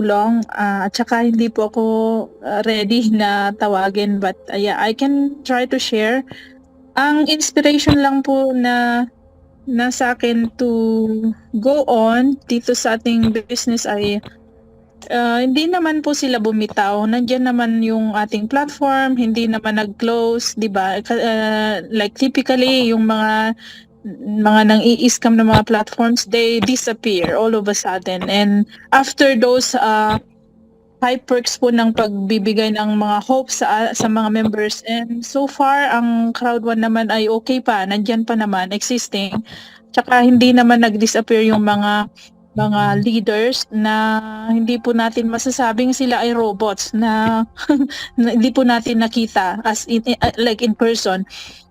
too long ah, at saka hindi po ako ah, ready na tawagin but ah, yeah, I can try to share. Ang inspiration lang po na na sa akin to go on dito sa ating business ay ah, hindi naman po sila bumitaw. Nandiyan naman yung ating platform, hindi naman nag-close, 'di ba? Ah, like typically yung mga mga nang i-scam ng mga platforms, they disappear all of a sudden. And after those uh, high perks po ng pagbibigay ng mga hopes sa, sa mga members, and so far, ang crowd one naman ay okay pa, nandyan pa naman, existing. Tsaka hindi naman nag-disappear yung mga mga leaders na hindi po natin masasabing sila ay robots na, na hindi po natin nakita as in, uh, like in person.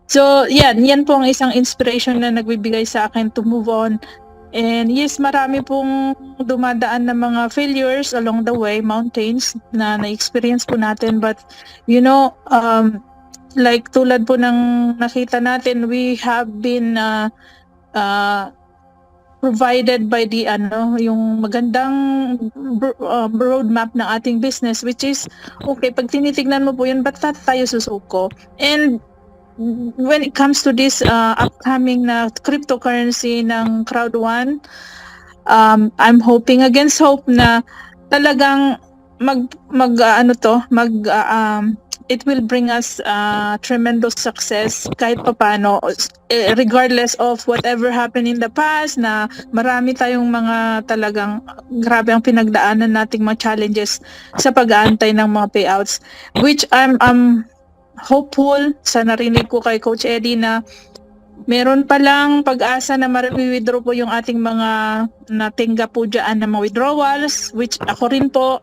So, yan, yan po ang isang inspiration na nagbibigay sa akin to move on. And yes, marami pong dumadaan na mga failures along the way, mountains na na-experience po natin. But, you know, um, like tulad po ng nakita natin, we have been uh, uh, provided by the ano yung magandang uh, roadmap ng ating business which is okay pag tinitignan mo po yun ba't tayo susuko and when it comes to this uh, upcoming na cryptocurrency ng Crowd One, um, I'm hoping against hope na talagang mag mag uh, ano to, mag uh, um, it will bring us uh, tremendous success kahit papano eh, regardless of whatever happened in the past na marami tayong mga talagang grabe ang pinagdaanan nating mga challenges sa pag-aantay ng mga payouts which I'm I'm hopeful sa narinig ko kay Coach Eddie na meron pa lang pag-asa na ma-withdraw po yung ating mga natingga po dyan na mga withdrawals which ako rin po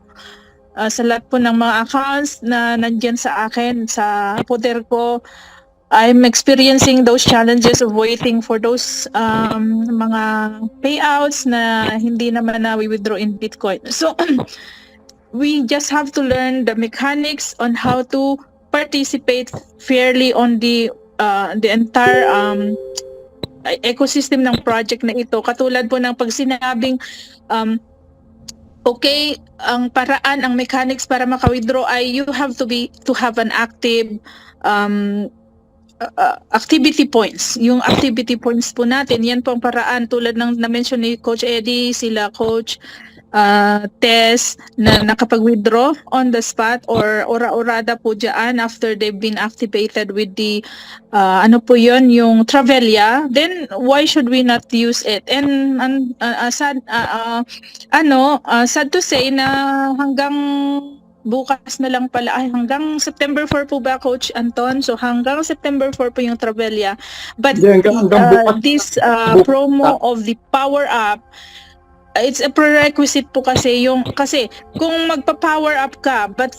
uh, sa lahat po ng mga accounts na nandyan sa akin sa poder ko I'm experiencing those challenges of waiting for those um, mga payouts na hindi naman na withdraw in Bitcoin. So, we just have to learn the mechanics on how to participate fairly on the uh, the entire um, ecosystem ng project na ito. Katulad po ng pag sinabing um, okay, ang paraan, ang mechanics para maka-withdraw ay you have to be to have an active um, uh, activity points. Yung activity points po natin, yan po ang paraan tulad ng na-mention ni Coach Eddie, sila Coach uh, test na nakapag-withdraw on the spot or ora-orada po dyan after they've been activated with the uh, ano po yon yung Travelia, then why should we not use it? And uh, uh, sad, uh, uh, ano, uh, sad to say na hanggang bukas na lang pala ay hanggang September 4 po ba coach Anton? So hanggang September 4 po yung Travelia. But Hindi, hanggang- hanggang uh, this uh, promo of the power up it's a prerequisite po kasi yung kasi kung magpa-power up ka but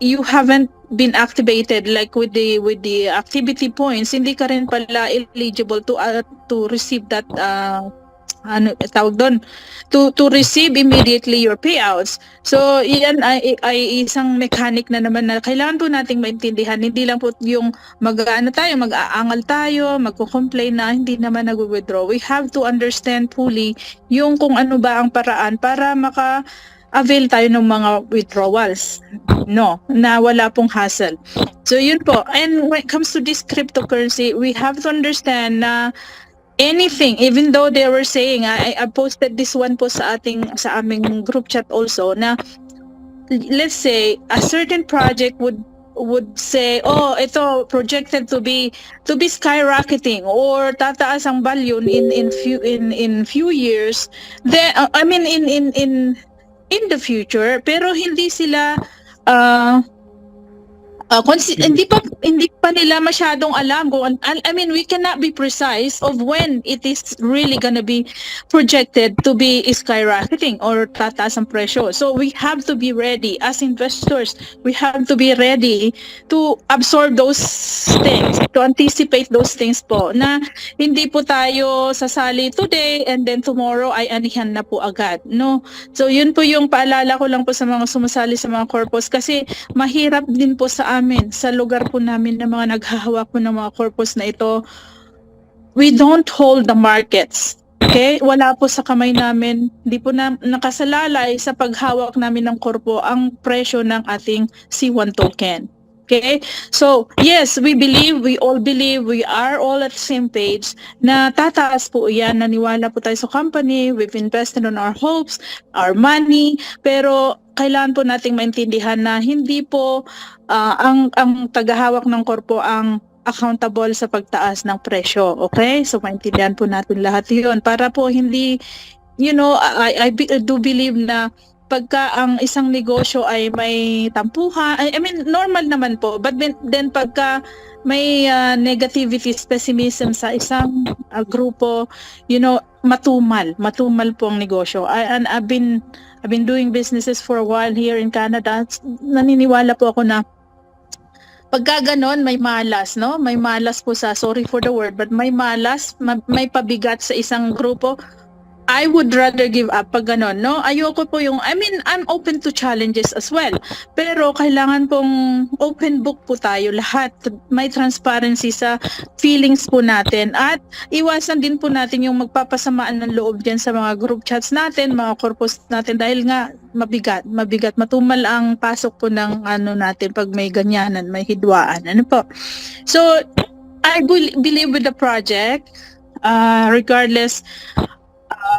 you haven't been activated like with the with the activity points hindi ka rin pala eligible to uh, to receive that uh, ano tawag doon to to receive immediately your payouts. So yan ay, ay isang mechanic na naman na kailangan po nating maintindihan. Hindi lang po yung mag-ano tayo mag-aangal tayo magko-complain na hindi naman nag-withdraw we have to understand fully yung kung ano ba ang paraan para maka avail tayo ng mga withdrawals no na wala pong hassle. So yun po. And when it comes to this cryptocurrency we have to understand na anything even though they were saying I, I posted this one po sa ating sa aming group chat also na let's say a certain project would would say oh ito projected to be to be skyrocketing or tataas ang value in in few in in few years then uh, I mean in in in in the future pero hindi sila uh, uh, hindi pa hindi pa nila masyadong alam kung I mean we cannot be precise of when it is really gonna be projected to be skyrocketing or tataas ang presyo. So we have to be ready as investors. We have to be ready to absorb those things, to anticipate those things po na hindi po tayo sasali today and then tomorrow ay anihan na po agad. No? So yun po yung paalala ko lang po sa mga sumasali sa mga corpus kasi mahirap din po sa amin, sa lugar po namin na mga naghahawak po ng mga corpus na ito, we don't hold the markets. Okay? Wala po sa kamay namin, hindi po na nakasalalay sa paghawak namin ng korpo ang presyo ng ating C1 token. Okay? So, yes, we believe, we all believe, we are all at the same page na tataas po yan. Naniwala po tayo sa company, we've invested on our hopes, our money, pero kailangan po nating maintindihan na hindi po ah, ang ang tagahawak ng korpo ang accountable sa pagtaas ng presyo. Okay? So maintindihan po natin lahat 'yon para po hindi you know, I I be- do believe na pagka ang isang negosyo ay may tampuhan, I, mean normal naman po, but then, pagka may ah, negativity, pessimism sa isang ah, grupo, you know, matumal, matumal po ang negosyo. I, and I've been I've been doing businesses for a while here in Canada. Naniniwala po ako na pagka ganon, may malas, no? May malas po sa, sorry for the word, but may malas, ma- may pabigat sa isang grupo. I would rather give up pag ganon, no? Ayoko po yung, I mean, I'm open to challenges as well. Pero kailangan pong open book po tayo lahat. May transparency sa feelings po natin. At iwasan din po natin yung magpapasamaan ng loob dyan sa mga group chats natin, mga corpus natin dahil nga mabigat, mabigat, matumal ang pasok po ng ano natin pag may ganyanan, may hidwaan. Ano po? So, I bel- believe with the project, uh, regardless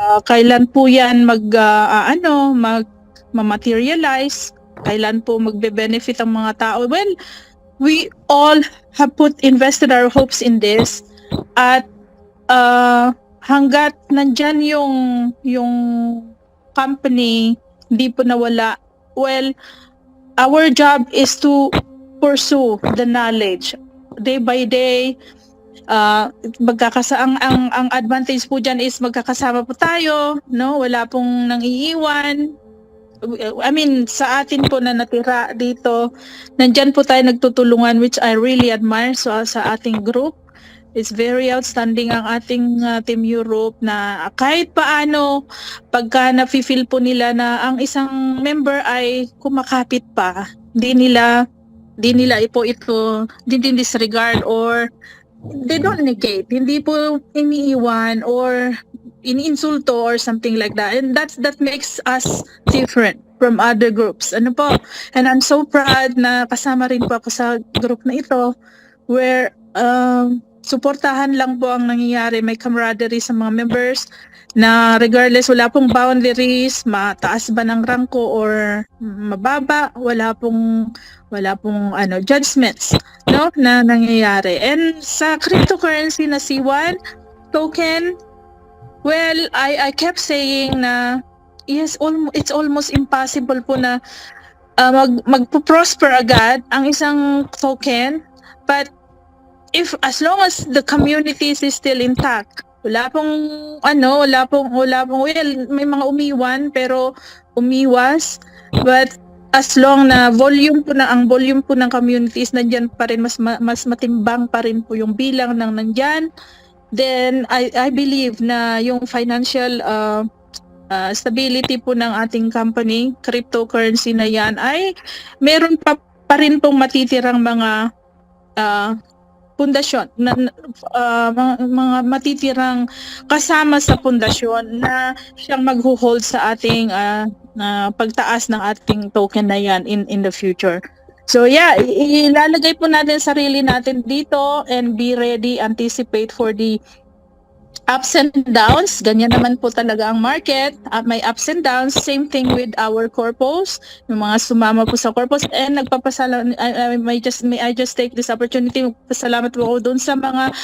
uh, kailan po yan mag, uh, ano, mag materialize kailan po magbe-benefit ang mga tao. Well, we all have put invested our hopes in this. At uh, hanggat nandyan yung yung company hindi po nawala. Well our job is to pursue the knowledge day by day uh, magkakasa ang, ang ang advantage po diyan is magkakasama po tayo no wala pong nangiiwan I mean, sa atin po na natira dito, nandyan po tayo nagtutulungan which I really admire so, sa ating group. It's very outstanding ang ating uh, Team Europe na kahit paano pagka nafe-feel po nila na ang isang member ay kumakapit pa, di nila di nila ipo ito, di din disregard or they don't negate. Hindi po iniiwan or iniinsulto or something like that. And that's that makes us different from other groups. Ano po? And I'm so proud na kasama rin po ako sa group na ito where um, suportahan lang po ang nangyayari. May camaraderie sa mga members na regardless wala pong boundaries, mataas ba ng rangko or mababa, wala pong wala pong ano judgments no na nangyayari. And sa cryptocurrency na C1 token Well, I I kept saying na yes, almost it's almost impossible po na uh, mag magpo-prosper agad ang isang token, but if as long as the community is still intact, wala pong ano, wala pong wala pong well, may mga umiwan pero umiwas, but as long na volume po na ang volume po ng communities nandiyan pa rin mas ma- mas matimbang pa rin po yung bilang ng nandiyan then I I believe na yung financial uh, uh, stability po ng ating company, cryptocurrency na yan ay meron pa, pa rin pong matitirang mga uh, pundasyon na uh, mga, matitirang kasama sa pundasyon na siyang magho-hold sa ating uh, uh, pagtaas ng ating token na yan in in the future. So yeah, ilalagay po natin sarili natin dito and be ready, anticipate for the ups and downs. Ganyan naman po talaga ang market. Uh, may ups and downs. Same thing with our corpos. Yung mga sumama po sa corpos. And nagpapasalamat, I, may, just, may I just take this opportunity. Magpasalamat po ako doon sa mga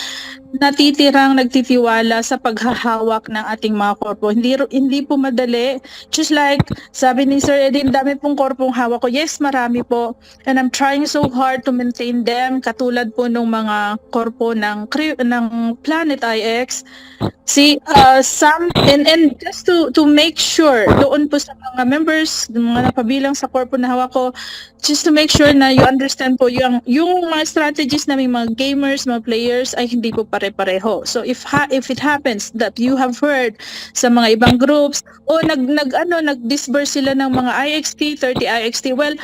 natitirang nagtitiwala sa paghahawak ng ating mga korpo. Hindi hindi po madali. Just like sabi ni Sir Edin, dami pong korpong hawak ko. Yes, marami po. And I'm trying so hard to maintain them. Katulad po nung mga korpo ng ng Planet IX. See, uh, some and and just to to make sure doon po sa mga members, yung mga napabilang sa korpo na hawak ko, just to make sure na you understand po yung yung mga strategies namin mga gamers, mga players ay hindi po pare-pareho. So if ha, if it happens that you have heard sa mga ibang groups o nag nag ano nag-disburse sila ng mga IXT, 30 IXT, well,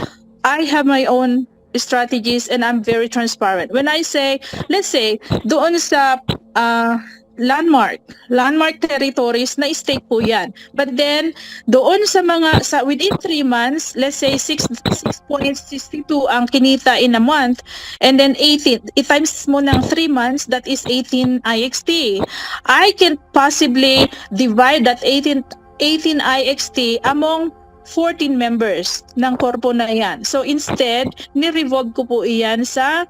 I have my own strategies and I'm very transparent. When I say, let's say, doon sa uh, landmark, landmark territories na stake po yan. But then, doon sa mga, sa within 3 months, let's say 6, 6.62 ang kinita in a month, and then 18, i times mo ng 3 months, that is 18 IXT. I can possibly divide that 18, 18 IXT among 14 members ng korpo na yan. So instead, ni-revolve ko po iyan sa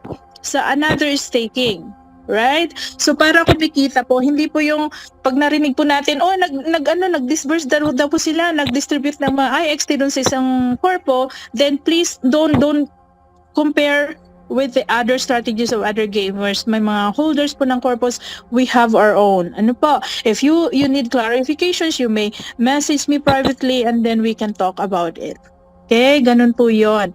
sa another staking. Right? So para kumikita po, hindi po yung pag narinig po natin, oh nag nag ano nag-disburse daw, daw po sila, nag-distribute ng mga IXT doon sa isang corpo, then please don't don't compare with the other strategies of other gamers. May mga holders po ng corpus, we have our own. Ano po? If you you need clarifications, you may message me privately and then we can talk about it. Okay, ganun po yon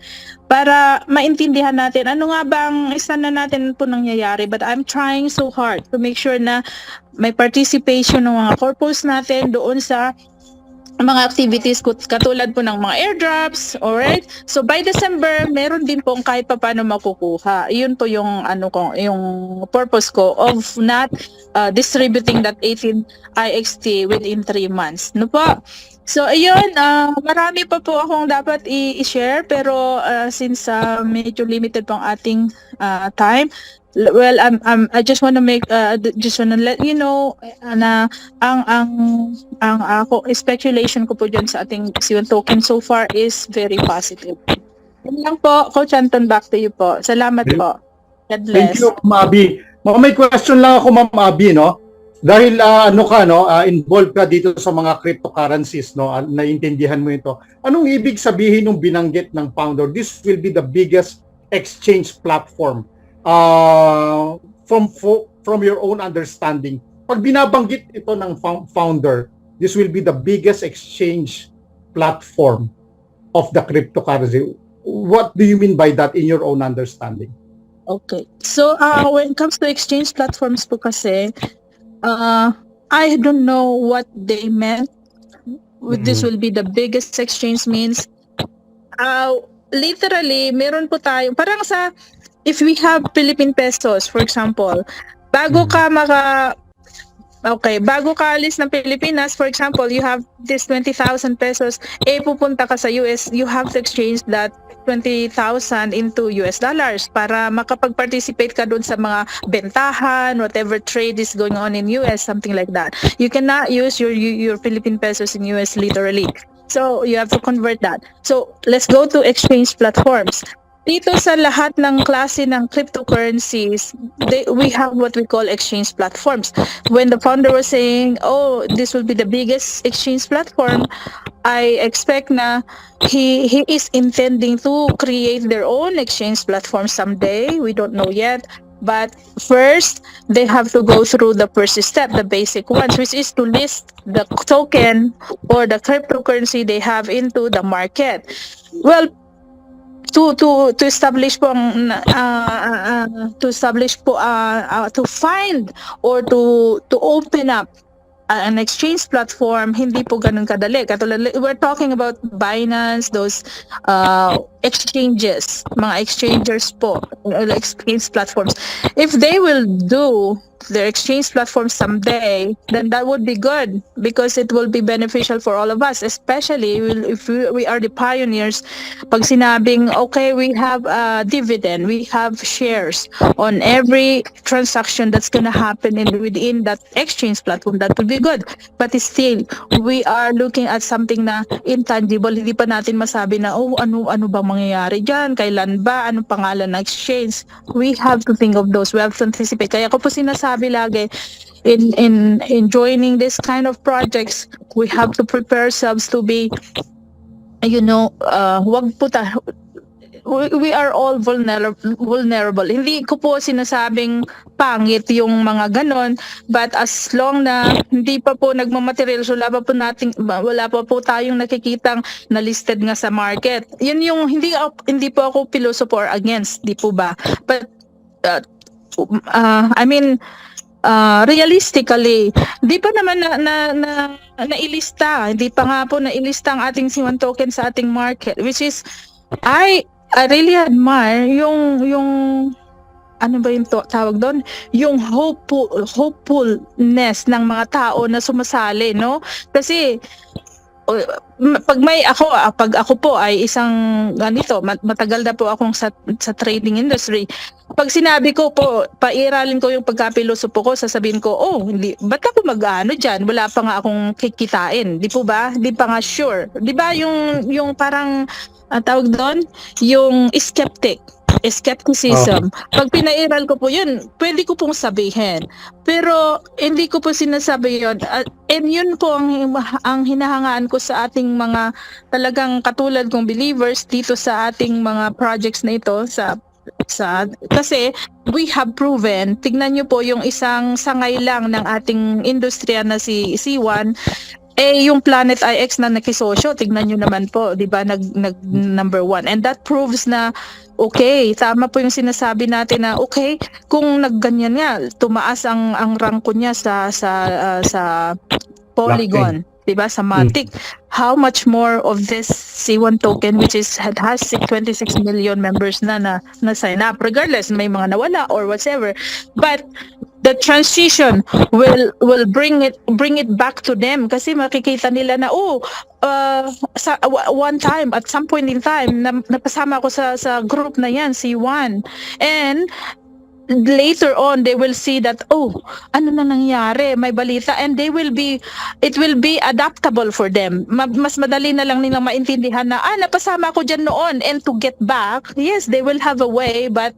para maintindihan natin ano nga ba ang isa na natin po nangyayari but I'm trying so hard to make sure na may participation ng mga corpus natin doon sa mga activities katulad po ng mga airdrops, alright? So by December, meron din pong kahit papaano makukuha. Yun po yung ano ko, yung purpose ko of not uh, distributing that 18 IXT within 3 months. No po? So ayun, uh, marami pa po akong dapat i-share pero uh, since uh, medyo limited pong ating uh, time, well I'm, I'm I just want to make uh, just want to let you know uh, na ang ang ang ako speculation ko po dyan sa ating Siwan token so far is very positive. Yun lang po, Coach Anton, back to you po. Salamat po. God Thank bless. you, Ma'am Abby. May question lang ako, Ma'am Abby, no? Dahil ah, ano ka, no, ah, involved ka dito sa mga cryptocurrencies, no? ah, naiintindihan mo ito. Anong ibig sabihin ng binanggit ng founder? This will be the biggest exchange platform. Uh, from from your own understanding, pag binabanggit ito ng fou- founder, this will be the biggest exchange platform of the cryptocurrency. What do you mean by that in your own understanding? Okay. So, uh, when it comes to exchange platforms po kasi, uh, I don't know what they meant. With This Mhm. will be the biggest exchange means, uh, literally, meron po tayo, parang sa, if we have Philippine pesos, for example, bago Mhm. ka maka, okay, bago ka alis ng Pilipinas, for example, you have this 20,000 pesos, eh pupunta ka sa US, you have to exchange that 20,000 into US dollars para makapag-participate ka doon sa mga bentahan, whatever trade is going on in US, something like that. You cannot use your your Philippine pesos in US literally. So you have to convert that. So let's go to exchange platforms. Dito sa lahat ng klase ng cryptocurrencies, they, we have what we call exchange platforms. When the founder was saying, oh, this will be the biggest exchange platform, I expect na he he is intending to create their own exchange platform someday. We don't know yet. But first, they have to go through the first step, the basic ones, which is to list the token or the cryptocurrency they have into the market. Well, to to to establish po ang uh, uh, to establish po uh, uh, to find or to to open up an exchange platform hindi po ganun kadali. Katulad we're talking about Binance those uh, exchanges mga exchangers po exchange platforms. If they will do their exchange platform someday then that would be good because it will be beneficial for all of us especially if we, are the pioneers. Pag sinabing okay we have a dividend we have shares on every transaction that's gonna happen in within that exchange platform that would be good. But still we are looking at something na intangible. Hindi pa natin masabi na oh ano ano bang mangyayari diyan kailan ba? Anong pangalan ng exchange? We have to think of those. We have to anticipate. Kaya ko po sinasabi lagi in in in joining this kind of projects we have to prepare ourselves to be you know, uh, wag po ta we, are all vulnerable, vulnerable. Hindi ko po sinasabing pangit yung mga ganon, but as long na hindi pa po nagmamaterial, so wala pa po nating, wala pa po tayong nakikitang na listed nga sa market. Yun yung, hindi, hindi po ako philosopher against, di po ba? But, uh, uh, I mean, uh, realistically, di pa naman na, na, na, nailista, hindi pa nga po nailista ang ating Siwan token sa ating market, which is, I, I really admire yung, yung, ano ba yung to- tawag doon? Yung hopeful, hopefulness ng mga tao na sumasali, no? Kasi pag may ako ah, pag ako po ay isang ganito mat- matagal na po akong sa sa trading industry pag sinabi ko po pairalin ko yung pagkapilosopo ko sasabihin ko oh hindi ba't ako mag-ano diyan wala pa nga akong kikitain. Di po ba? Di pa nga sure. Di ba yung yung parang ah, tawag doon? Yung skeptic skepticism. Pag pinairal ko po yun pwede ko pong sabihin. Pero hindi ko po sinasabi yun. At- and yun po ang, ang hinahangaan ko sa ating mga talagang katulad kong believers dito sa ating mga projects na ito sa sa kasi we have proven tignan niyo po yung isang sangay lang ng ating industriya na si C1 eh yung Planet IX na nakisosyo tignan niyo naman po 'di ba? Nag, nag number one. And that proves na okay tama po yung sinasabi natin na okay kung nagganyan nga tumaas ang ang rank ko niya sa sa ah, sa Polygon 'di ba? Sa Matic. How much more of this C1 token which is had has 26 million members na na, na sign up regardless may mga nawala or whatever. But the transition will will bring it bring it back to them. Kasi makikita nila na oh uh, one time at some point in time na, napasama ako sa sa group na yan C1 and later on they will see that oh ano na nangyari? May balita. And they will be it will be adaptable for them. Ma- mas madali na lang nilang maintindihan na ah napasama ako dyan noon. And to get back yes they will have a way but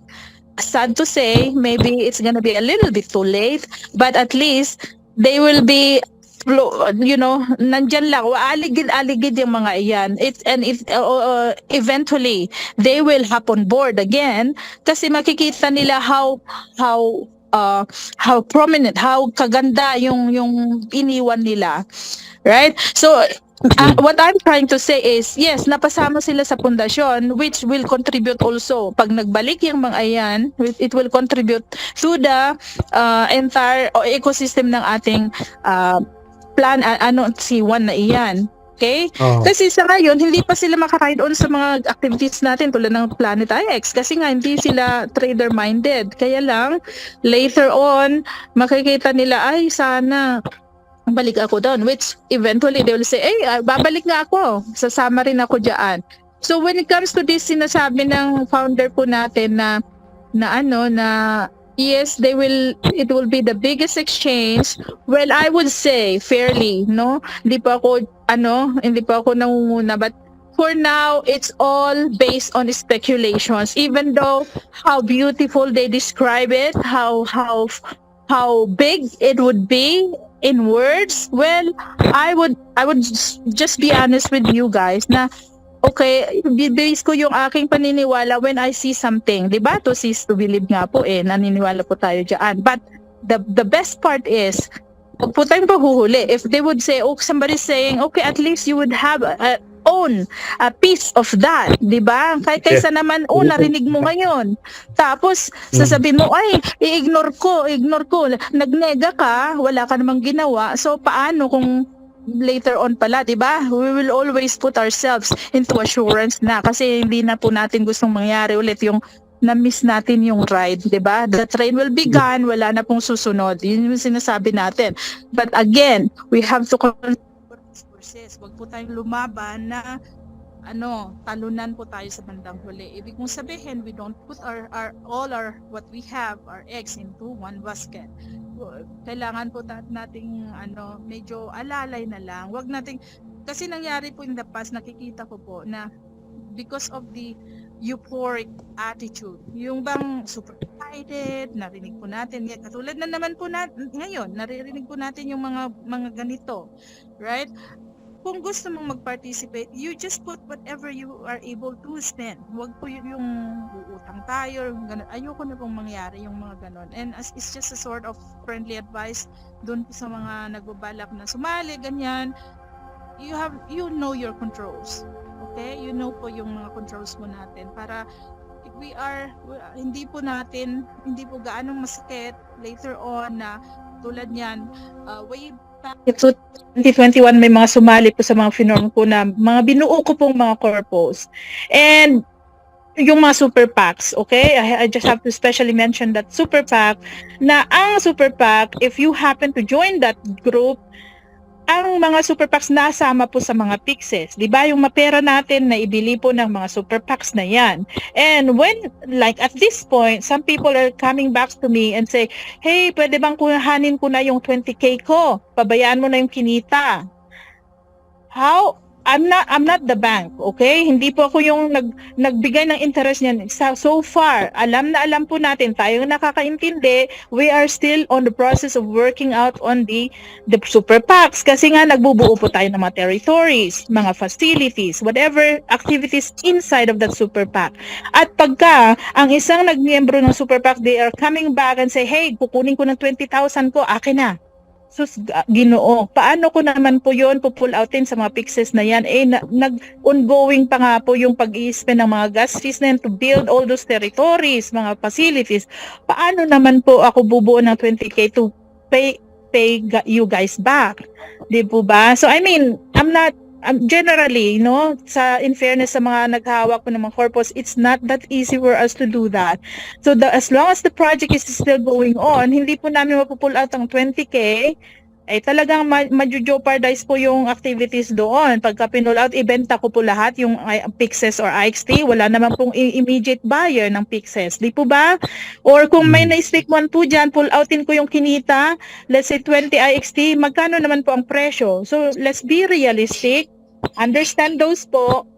sad to say maybe it's gonna be a little bit too late but at least they will be you know nandyan lang. Aligid-aligid yung mga iyan. It and uh, uh, eventually they will hop on board again kasi makikita nila how how uh, how prominent how kaganda yung yung iniwan nila. Right? So uh, what I'm trying to say is yes napasama sila sa pundasyon which will contribute also. Pag nagbalik yung mga ayan it will contribute to the uh, entire ecosystem ng ating uh, plan uh, ano C1 na iyan. Okay? Oo. kasi sa ngayon, hindi pa sila makaride on sa mga activities natin tulad ng Planet IX kasi nga hindi sila trader-minded. Kaya lang, later on, makikita nila, ay sana balik ako doon. Which eventually they will say, ay, ah, babalik nga ako. Sasama rin ako dyan. So when it comes to this, sinasabi ng founder po natin na na ano na yes they will it will be the biggest exchange well i would say fairly no hindi pa ako ano hindi pa ako nangunguna but for now it's all based on speculations even though how beautiful they describe it how how how big it would be in words well i would i would just- be honest with you guys na okay, base ko yung aking paniniwala when I see something. Di ba? To see to believe nga po eh. Naniniwala po tayo dyan. But the the best part is, huwag po tayong pahuhuli. If they would say, oh, somebody's saying, okay, at least you would have a, own a piece of that, 'di ba? Kay kaysa naman oh narinig mo ngayon. Tapos sasabihin mo ay i-ignore ko, ignore ko. Nagnega ka, wala ka namang ginawa. So paano kung later on pala, 'di ba? We will always put ourselves into assurance na kasi hindi na po natin gustong mangyari ulit yung na-miss natin yung ride, 'di ba? The train will be gone, wala na pong susunod. Yun yung sinasabi natin. But again, we have to control these forces. Wag po tayong lumaban na ano, talunan po tayo sa bandang huli. Ibig kong sabihin, we don't put our, our all our what we have, our eggs into one basket. Kailangan po nating ano, medyo alalay na lang. Wag nating kasi nangyari po in the past, nakikita ko po na because of the euphoric attitude. Yung bang super excited, narinig po natin, katulad na naman po na, ngayon, naririnig po natin yung mga mga ganito, right? Kung gusto mong mag-participate, you just put whatever you are able to spend. Huwag po yung, uutang tayo, yung ganun. ayoko na pong mangyari yung mga ganon. And as it's just a sort of friendly advice doon sa mga nagbabalak na sumali, ganyan, you have, you know your controls. Okay? You know po yung mga controls mo natin para if we are hindi po natin hindi po gaanong masakit later on na tulad niyan uh, way to 2021 may mga sumali po sa mga finorm ko na mga binuo ko pong mga corpos and yung mga super PACs, okay? I, I just have to specially mention that super PAC na ang super PAC, if you happen to join that group, ang mga super PACs nasama po sa mga pixes. Di ba? Yung mapera natin na ibili po ng mga super PACs na yan. And when, like at this point, some people are coming back to me and say, hey, pwede bang kuhanin ko na yung 20k ko? Pabayaan mo na yung kinita. How? I'm not I'm not the bank, okay? Hindi po ako yung nag nagbigay ng interest niyan. So, so far, alam na alam po natin, tayo nakakaintindi, we are still on the process of working out on the the super PACs kasi nga nagbubuo po tayo ng mga territories, mga facilities, whatever activities inside of that super PAC. At pagka ang isang nagmiyembro ng super PAC, they are coming back and say, "Hey, kukunin ko ng 20,000 ko, akin na." So, ginoo, paano ko naman po yun pupull outin sa mga pixels na yan? Eh, na, nag-ongoing pa nga po yung pag-i-spend ng mga gas fees na yan to build all those territories, mga facilities. Paano naman po ako bubuo ng 20k to pay pay you guys back? Di po ba? So, I mean, I'm not um, generally, no, sa in fairness sa mga naghahawak po ng mga corpus, it's not that easy for us to do that. So the, as long as the project is still going on, hindi po namin mapupull out ang 20k, eh talagang ma- ma-jeopardize po yung activities doon. Pagka pinull out, ibenta ko po lahat yung Pixes or IXT, wala naman pong immediate buyer ng Pixes. Di po ba? Or kung may na-stick one po dyan, pull outin ko yung kinita, let's say 20 IXT, magkano naman po ang presyo? So let's be realistic, understand those po,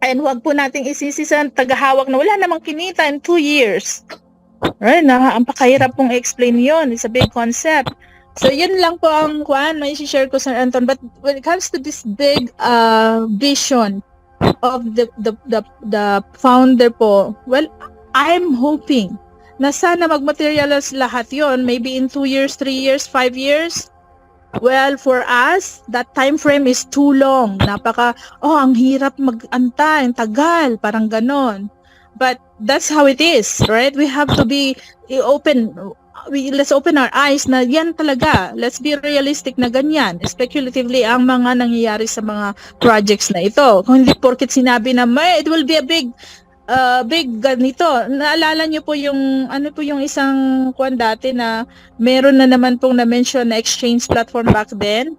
and wag po nating isisi sa tagahawak na wala namang kinita in two years. Right, na ang pakahirap pong explain yon. It's a big concept. So yun lang po ang kuan may share ko Sir Anton but when it comes to this big uh vision of the the the, the founder po well I'm hoping na sana mag-materialize lahat yon maybe in 2 years, 3 years, 5 years Well, for us, that time frame is too long. Napaka, oh, ang hirap mag-antay, ang tagal, parang ganon. But that's how it is, right? We have to be open, we, let's open our eyes na yan talaga. Let's be realistic na ganyan. Speculatively, ang mga nangyayari sa mga projects na ito. Kung hindi porket sinabi na, may, it will be a big uh, big ganito. Naalala niyo po yung ano po yung isang kwan dati na meron na naman pong na-mention na exchange platform back then.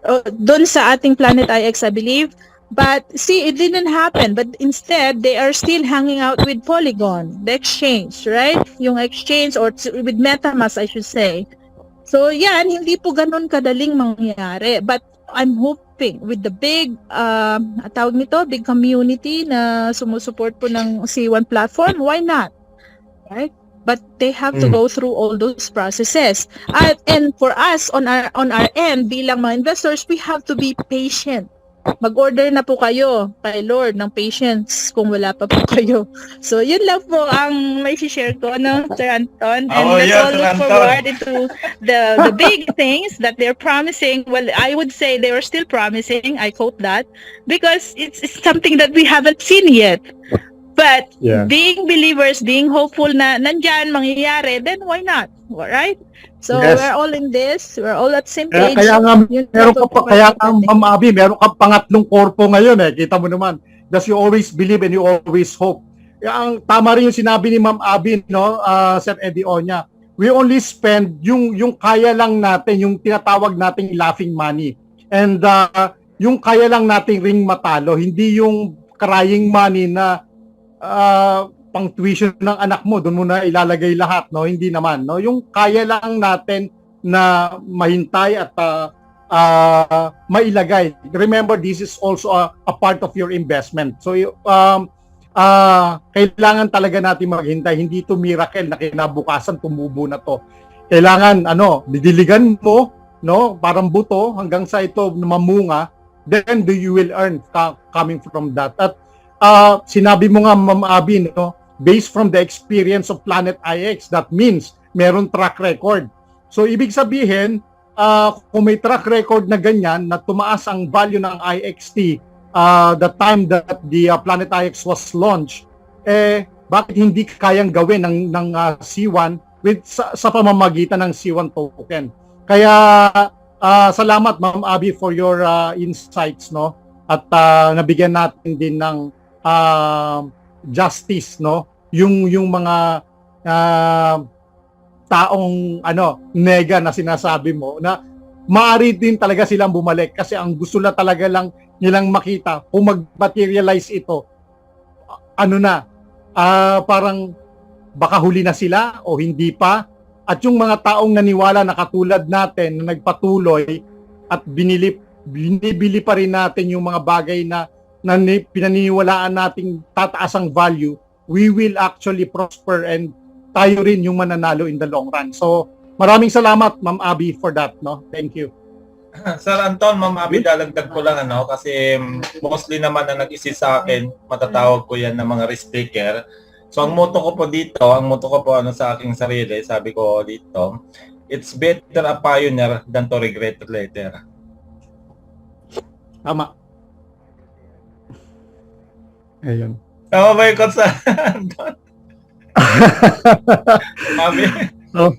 Uh, doon sa ating Planet IX, I believe. But see, it didn't happen. But instead, they are still hanging out with Polygon, the exchange, right? Yung exchange or with MetaMask, I should say. So yan, hindi po ganun kadaling mangyari. But I'm hoping with the big, uh, tawag nito, big community na sumusuport po ng C1 platform, why not? Right? But they have to Mm. go through all those processes. At, and for us, on our, on our end, bilang mga investors, we have to be patient. Mag-order na po kayo kay Lord ng patience kung wala pa po kayo. So, yun lang po ang may share ko, no, Sir Anton. And Oo, let's yan, all look Anton. forward into the the big things that they're promising. Well, I would say they were still promising. I quote that because it's, it's something that we haven't seen yet. But Yeah. being believers, being hopeful na nandyan, mangyayari, then why not? Alright? So Yes. we're all in this. We're all at same Kaya, page. kaya nga, Yun meron ka pa, kaya nga, Ma'am Abby, meron kang pangatlong korpo ngayon eh. Kita mo naman. Thus you always believe and you always hope. Kaya ang tama rin yung sinabi ni Ma'am Abby, no, uh, Sir Eddie Onya. We only spend yung yung kaya lang natin, yung tinatawag nating laughing money. And uh, yung kaya lang nating ring matalo, hindi yung crying money na uh, pang tuition ng anak mo, doon mo na ilalagay lahat, no? Hindi naman, no? Yung kaya lang natin na mahintay at uh, uh, mailagay. Remember, this is also a, a part of your investment. So, um, uh, kailangan talaga natin maghintay. Hindi to miracle na kinabukasan tumubo na to. Kailangan, ano, didiligan mo, no? Parang buto hanggang sa ito mamunga, then do you will earn coming from that. At uh, sinabi mo nga, Ma'am Abby, no? Based from the experience of Planet IX, that means meron track record. So, ibig sabihin, uh, kung may track record na ganyan, na tumaas ang value ng IXT uh, the time that the uh, Planet IX was launched, eh, bakit hindi kayang gawin ng, ng uh, C1 with, sa, sa pamamagitan ng C1 token? Kaya, uh, salamat Ma'am Abby for your uh, insights, no? At uh, nabigyan natin din ng uh, justice, no? Yung yung mga ah, taong ano, nega na sinasabi mo na maaari din talaga silang bumalik kasi ang gusto na talaga lang nilang makita kung mag-materialize ito ano na ah, parang baka huli na sila o hindi pa at yung mga taong naniwala na katulad natin na nagpatuloy at binili binibili pa rin natin yung mga bagay na, na ni- pinaniniwalaan nating tataas ang value we will actually prosper and tayo rin yung mananalo in the long run so maraming salamat Ma'am Abby for that no thank you Sir Anton, Ma'am Abby, dalagdag ko lang ano kasi mm, mostly naman na nag-isip sa akin, matatawag ko yan ng mga risk taker. So ang motto ko po dito, ang motto ko po ano sa aking sarili, sabi ko dito, it's better a pioneer than to regret later. tama Ayun. Tama ba yung quote sa Sabi. Oh.